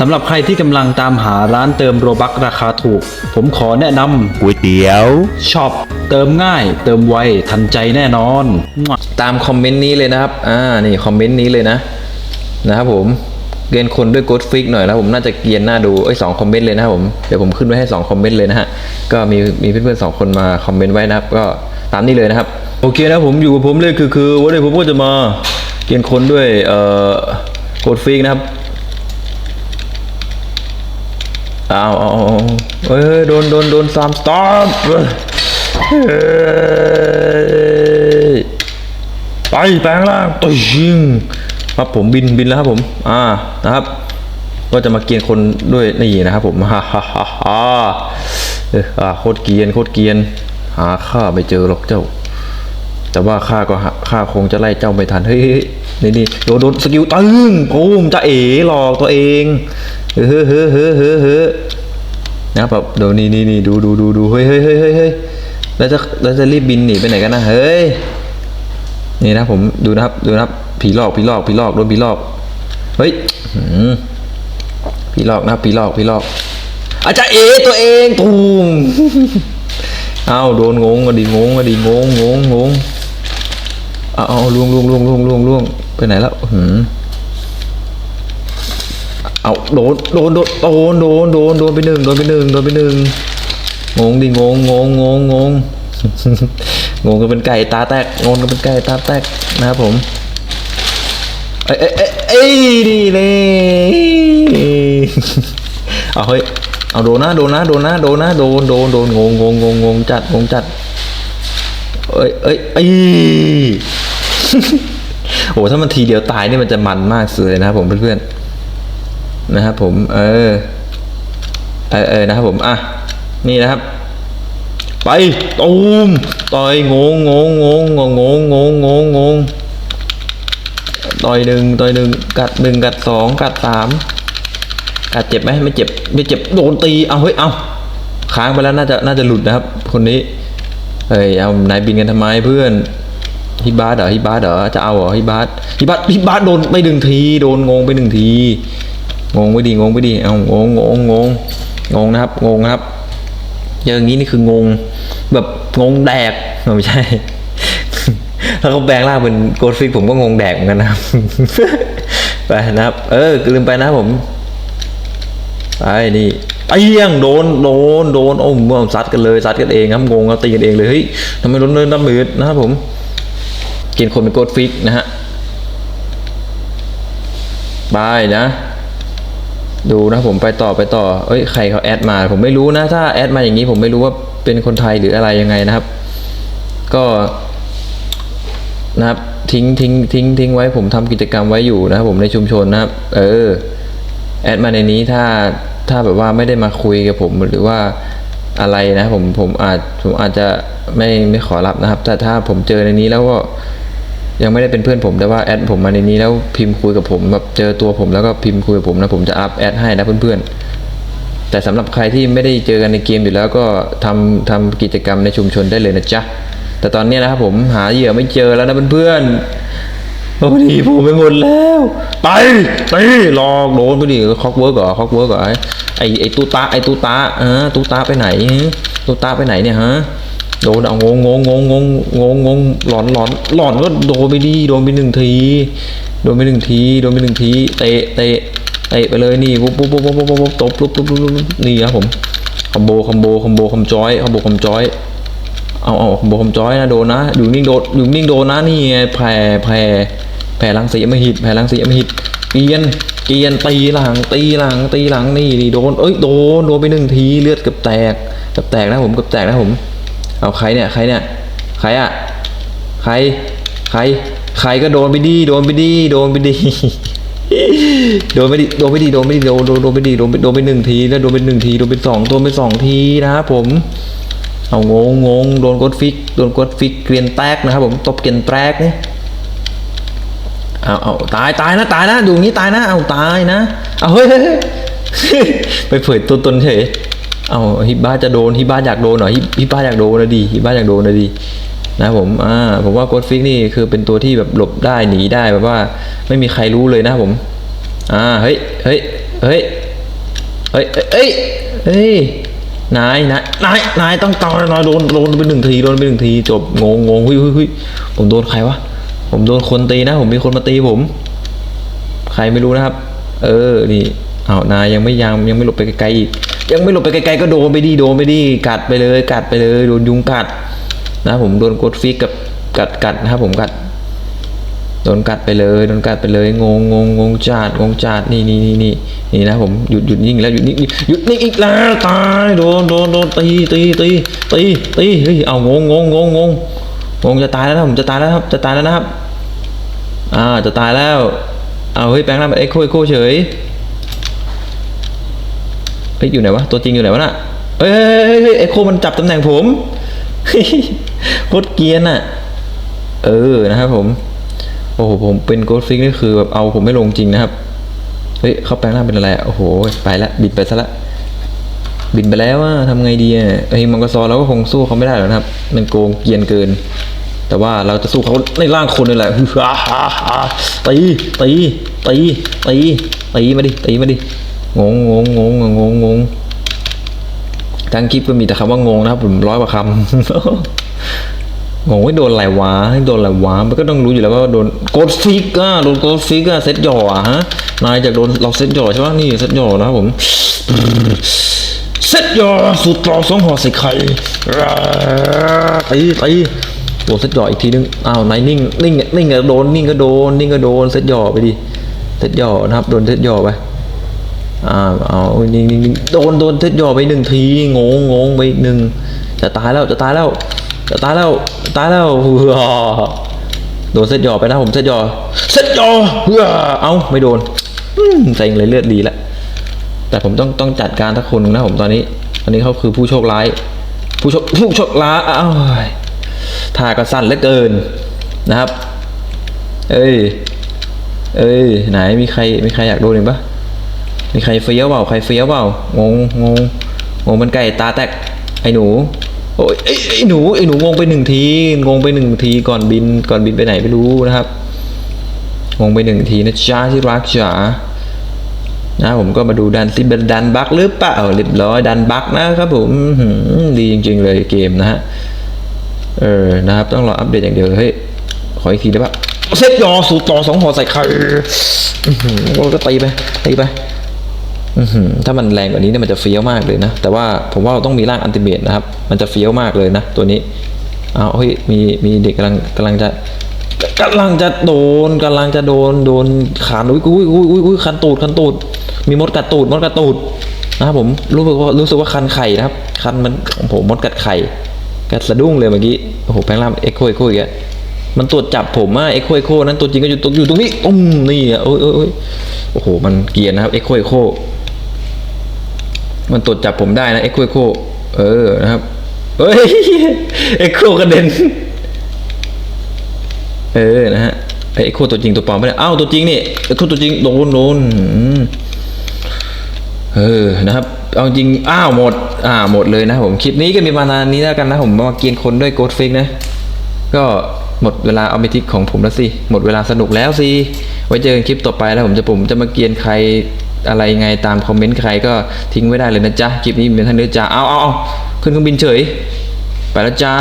สำหรับใครที่กำลังตามหาร้านเติมโรบักราคาถูก ผมขอแนะนก๋วยเตี๋ยวำช็อปเติมง่าย เติมไวทันใจแน่นอน ตามคอมเมนต์นี้เลยนะครับ อ่า นี่คอมเมนต์นี้เลยนะ นะครับผม เกรียนคนด้วยกดฟิกหน่อยแล้วผมน่าจะเกรียนหน้าดูเอ้ยสองคอมเมนต์เลยนะครับผม เดี๋ยวผมขึ้นไว้ให้สองคอมเมนต์เลยนะฮะ ก็มีมีเพื่อนๆสองคนมาคอมเมนต์ไว้นะครับ ก็ตามนี้เลยนะครับ โอเคนะผมอยู่กับผมเลยคือคือวันนี้ผมก็จะมา เกรียนคนด้วยเอ่อกดฟิกนะครับ เอาเอาเอาเอาเฮ้ยโดนโดนโดนสามสตอปเฮ้ยไปแปลงร่างตัวยิงครับผมบินบินแล้วครับผม อ่านะครับ ก็จะมาเกียนคนด้วยนี่นะครับผมฮ่าฮ่าฮ่าฮ่าโคตรเกียนโคตรเกียน หาข้าไม่เจอหรอกเจ้า แต่ว่าข้าก็ข้าคงจะไล่เจ้าไม่ทันเฮ้ยนี่นี่โดนโดนสกิลตึ้งปูมจะเอ๋หลอกตัวเองเฮ้ยเฮ้ยเฮ้ยเฮ้ยเฮ้ยนะครับแบบเดี๋ยวนี่นี่นี่ดูดูดูดูเฮ้ยเฮ้ยเฮ้ยเฮ้ยเฮ้ยแล้วจะแล้วจะรีบบินหนีไปไหนกันนะเฮ้ยนี่นะผมดูนะครับดูนะครับผีหลอกผีหลอกผีหลอกโดนผีหลอกเฮ้ยผีหลอกนะผีหลอกผีหลอกอาจารย์เอตัวเองตูมเอาโดนงงอะดิงงอะดิงงงงงง เอาเอาล่วงล่วงล่วงล่วงล่วงล่วงไปไหนแล้วหืมเอาโดนโดนโดนโดนโดนโดนโดนไปหนึ่งโดนไปหนึ่งโดนไปหนึ่งงงดิงงงงงงงงงงกันเป็นไก่ตาแตกงงกันเป็นไก่ตาแตกนะครับผมเอ้ยเอ้ยเอ้ยเอ้ยดีเลยเอาเฮ้ยเอาโดนนะโดนนะโดนนะโดนนะโดนโดนโดนงงงงงงงจัดงงจัดเอ้ยเอ้ยเอ้ย โอ้ถ้ามันทีเดียวตายนี่มันจะมันมากเลยนะครับผมเพื่อนๆนะครับผมเออเออเออนะครับผมอะนี่นะครับ ไปตูมต่อยงงงงงงงงงงงงงต่อยหนึ่งต่อยหนึ่งกัดหนึ่งกัดสองกัดสามกัดเจ็บไหมไม่เจ็บไม่เจ็บโดนตีเอาเฮ้ยเอาค้างไปแล้วน่าจะน่าจะหลุดนะครับ คนนี้เฮ้ยเอานายบินกันทำไมเพื่อน ฮิบาสเหรอฮิบาสเหรอจะเอาเหรอฮิบาสฮิบาสฮิบาสโดนไปหนึ่งทีโดนงงไปหนึ่งที งงไปดีงงไปดีเอางงงงงงงงนะครับงงนะครับ อย่างนี้นี่คืองง แบบงงแดกไม่ใช่ถ้าเขาแปลงร่างเป็นโกดฟิกผมก็งงแดกเหมือนกันนะครับไปนะครับ เออลืมไปนะผมไปนี่เอี้ยงโดนโดนโดนโอ้โหซัดกันเลยซัดกันเองครับงงครับตีกันเองเลยเฮ้ยทำไมโดนเนินดำมืดนะครับผม เกณฑ์คนเป็นโกดฟิกนะฮะไปนะ ดูนะผมไปต่อไปต่อ เอ้ยใครเขาแอดมา ผมไม่รู้นะ ถ้าแอดมาอย่างนี้ผมไม่รู้ว่าเป็นคนไทยหรืออะไรยังไงนะครับ ก็นะครับทิ้งทิ้งทิ้งทิ้งไว้ผมทำกิจกรรมไว้อยู่นะครับผมในชุมชนนะครับ เออแอดมาในนี้ถ้าถ้าแบบว่าไม่ได้มาคุยกับผมหรือว่าอะไรนะผมผมอาจผมอาจจะไม่ไม่ขอรับนะครับ แต่ถ้าผมเจอในนี้แล้วก็ ยังไม่ได้เป็นเพื่อนผมแต่ว่าแอดผมมาในนี้แล้วพิมพ์คุยกับผมแบบเจอตัวผมแล้วก็พิมพ์คุยกับผมนะผมจะอัพแอดให้นะเพื่อนๆ แต่สำหรับใครที่ไม่ได้เจอกันในเกมอยู่แล้วก็ทำทำกิจกรรมในชุมชนได้เลยนะจ๊ะแต่ตอนนี้นะครับผมหาเหยื่อไม่เจอแล้วนะเพื่อนๆโอ้ดีผมไปหมดแล้วไปไปลอกโดนไปดิคอกเวิร์กเหรอคอกเวิร์กเหรอไอไอตูตาไอตูตาเออตูตาไปไหนตูตาไปไหนเนี่ยฮะ โดนเอางงงงงงงงงงงหลอนหลอนหลอนก็โดนไปดีโดนไปหนึ่งทีโดนไปหนึ่งทีโดนไปหนึ่งทีเตะเตะเตะไปเลยนี่ปุ๊บปุ๊บปุ๊บปุ๊บปุ๊บปุ๊บตบปุ๊บปุ๊บปุ๊บปุ๊บนี่ครับผมคอมโบคอมโบคอมโบคอมจอยคอมโบคอมจอยเอาเอาคอมโบคอมจอยนะโดนนะอยู่นิ่งโดนอยู่นิ่งโดนนะนี่ไงแผ่แผ่แผ่ลังสีไม่หิตแผ่ลังสีไม่หิตเกียนเกียนตีหลังตีหลังตีหลังนี่นี่โดนเอ้ยโดนโดนไปหนึ่งทีเลือดเกือบแตกเกือบแตกนะผมเกือบแตกนะผม เอาใครเนี่ยใครเนี่ยใครอะใครใครใครก็โดนไปดีโดนไปดีโดนไปดีโดนไปดีโดนไปดีโดนไปดีโดนโดนไปดีโดนไปโดนไปหนึ่งทีแล้วโดนไปหนึ่งทีโดนไปสองโดนไปสองทีนะครับผมเอางงงงโดนกดฟิกโดนกดฟิกเกรียนแตกนะครับผมตบเกรียนแตกเนี่ยเอาเอาตายตายนะตายนะดูงี้ตายนะเอาตายนะเอาเฮ้ยเฮ้ยเฮ้ยไปเผยตัวตนเฉย เอาฮิบ้าจะโดนฮิบ้าอยากโดนเหรอฮิฮิบ้าอยากโดนนะดีฮิบ้าอยากโดนนะดีนะผมอ่าผมว่าโกดฟิกนี่คือเป็นตัวที่แบบหลบได้หนีได้แบบว่าไม่มีใครรู้เลยนะผม อ่าเฮ้ยเฮ้ยเฮ้ยเฮ้ยเอ้ยเฮ้ยนายนายนายนายต้องตายนายโดนโดนไปหนึ่งทีโดนไปหนึ่งทีจบงงงงเฮ้ยเฮ้ยเฮ้ยผมโดนใครวะผมโดนคนตีนะ ผมมีคนมาตีผม ใครไม่รู้นะครับ เออนี่เอานายยังไม่ยังยังไม่หลบไปไกลอีก ยังไม่หลบไปไกลๆก็โดนไปดีโดนไปดีกัดไปเลย กัดไปเลยโดนยุงกัดนะผมโดนกดฟิกกับกัดกัดนะครับผมกัดโดนกัดไปเลยโดนกัดไปเลยงงงงงงจาดงงจาดนี่นี่นี่นี่นี่นะผมหยุดหยุดนิ่งแล้วหยุดนิ่งหยุดนิ่งอีกแล้วตายโดนโดนโดนตีตีตีตีตีเฮ้ยเอางงงงงงงงงจะตายแล้วนะผมจะตายแล้วครับจะตายแล้วนะครับอ่าจะตายแล้วเอาเฮ้ยแปลงร่างเป็นเอ็กโคเอ็กโคเฉย เฮ้ยอยู่ไหนวะตัวจริงอยู่ไหนวะน่ะเฮ้ยเฮ้ยเฮ้ยเฮ้ยเอ็โคมันจับตำแหน่งผมโคตรเกียนอะ เออนะครับผม โอ้โหผมเป็นโกดฟิกนี่คือแบบเอาผมไม่ลงจริงนะครับ เฮ้ยเขาแปลงร่างเป็นอะไรอะโอ้โหไปละบินไปซะละ บินไปแล้วว่าทำไงดีอะไอ้มังกรซอเราก็คงสู้เขาไม่ได้หรอกนะครับมันโกงเกียนเกิน แต่ว่าเราจะสู้เขาในร่างคนนี่แหละฮ่าฮ่าฮ่าตีตีตีตีตีมาดิตีมาดิ งงงงงงงงงงทั้งคลิปก็มีแต่คำว่างงนะครับผมร้อยกว่าคำงงว่าโดนอะไรวะให้โดนอะไรวะมันก็ต้องรู้อยู่แล้วว่าโดนโกดฟิกอะโดนโกดฟิกอะเซตหย่อฮะนายจากโดนเราเซตหย่อใช่ไหมนี่เซตหย่อนะครับผมเซตหย่อสูตรต่อสองห่อใส่ไข่ตีตีโดนเซตหย่ออีกทีนึงอ้าวนายนิ่งนิ่งนิ่งก็โดนนิ่งก็โดนนิ่งก็โดนเซตหย่อไปดิเซตหย่อนะครับโดนเซตหย่อไป อ่าเอาิงนิ่งโดนโดนเซตย่อไปหนึ่งทีงงงงไปอีกหนึ่งจะตายแล้วจะตายแล้วจะตายแล้วตายแล้วเฮ้อโดนเซตยอไปนะผมเซตยอเซตยอเฮ้อเอาไม่โดนอืมเซงเลยเลือดดีและแต่ผมต้องต้องจัดการทักคนนึงนะผมตอนนี้ตอนนี้เขาคือผู้โชคร้าย ผู้โชคผู้โชคร้ายอ้าวท่าก็สั้นเหลือเกินนะครับ เอ้ยเอ้ยไหนมีใครมีใครอยากโดนอีกปะ มีใครเฟี้ยวเปล่าใครเฟี้ยวเปล่างงงงงงเป็นไก่ตาแตกไอ้หนูโอ้ยไอ้หนูไอ้หนูงงไปหนึ่งทีงงไปหนึ่งทีก่อนบินก่อนบินไปไหนไม่รู้นะครับงงไปหนึ่งทีนะจ้าที่รักจ๋านะผมก็มาดูดันซิเป็นดันบักหรือเปล่าเรียบร้อยดันบักนะครับผมดีจริง ๆ เลยเกมนะฮะเออนะครับต้องรออัปเดตอย่างเดียวเฮ้ยขออีกทีได้ปะเซตยอสูตรต่อสองหัวใส่ไข่อื้อหือก็ตีไปตีไป ถ้ามันแรงกว่านี้เนี่ยมันจะเฟี้ยวมากเลยนะ แต่ว่าผมว่าเราต้องมีร่างอันติเมตนะครับ มันจะเฟี้ยวมากเลยนะ ตัวนี้เอาเฮ้ยมีมีเด็กกำลังกำลังจะกำลังจะโดนกำลังจะโดนโดนขานอุ้ยอุ้ยอุ้ยอุ้ยอุ้ยคันตูดคันตูด มีมดกัดตูดมดกัดตูดนะครับผมรู้สึกว่ารู้สึกว่าคันไข่นะครับคันมันโอ้โหมดกัดไข่กัดสะดุ้งเลยเมื่อกี้โอ้โหแปลงร่างเอ็กโคเอ็กโคอีกแล้วมันตรวจจับผมอะเอ็กโคเอ็กโคนั้นตัวจริงก็อยู่ตรงอยู่ตรงนี้ตุ้มนี่อะโอ้ยโอ้ยโอ้โหมันเกียนนะครับเอ็กโคเอ็กโค มันตรวจจับผมได้นะเอ็กโคเอ็กโคเออนะครับเฮ้ยเอ็กโคกระเด็นเออนะฮะไอเอ็กโคตัวจริงตัวปลอมไม่ได้อ้าวตัวจริงนี่เอ็กโคตัวจริงโดนโดนอืมเออนะครับเอาจริงอ้าวหมดอ่าหมดเลยนะผมคลิปนี้ก็มีประมาณนี้แล้วกันนะผมมาเกียนคนด้วยโกดฟิกนะก็หมดเวลาเอาเมทิกของผมแล้วสิหมดเวลาสนุกแล้วสิไว้เจอกันคลิปต่อไปแล้วผมจะผมจะมาเกียนใคร อะไรไงตามคอมเมนต์ใครก็ทิ้งไว้ได้เลยนะจ๊ะคลิปนี้มีเท่านี้จ้าเอาเอาเอาขึ้นเครื่องบินเฉย ไปแล้วจ้า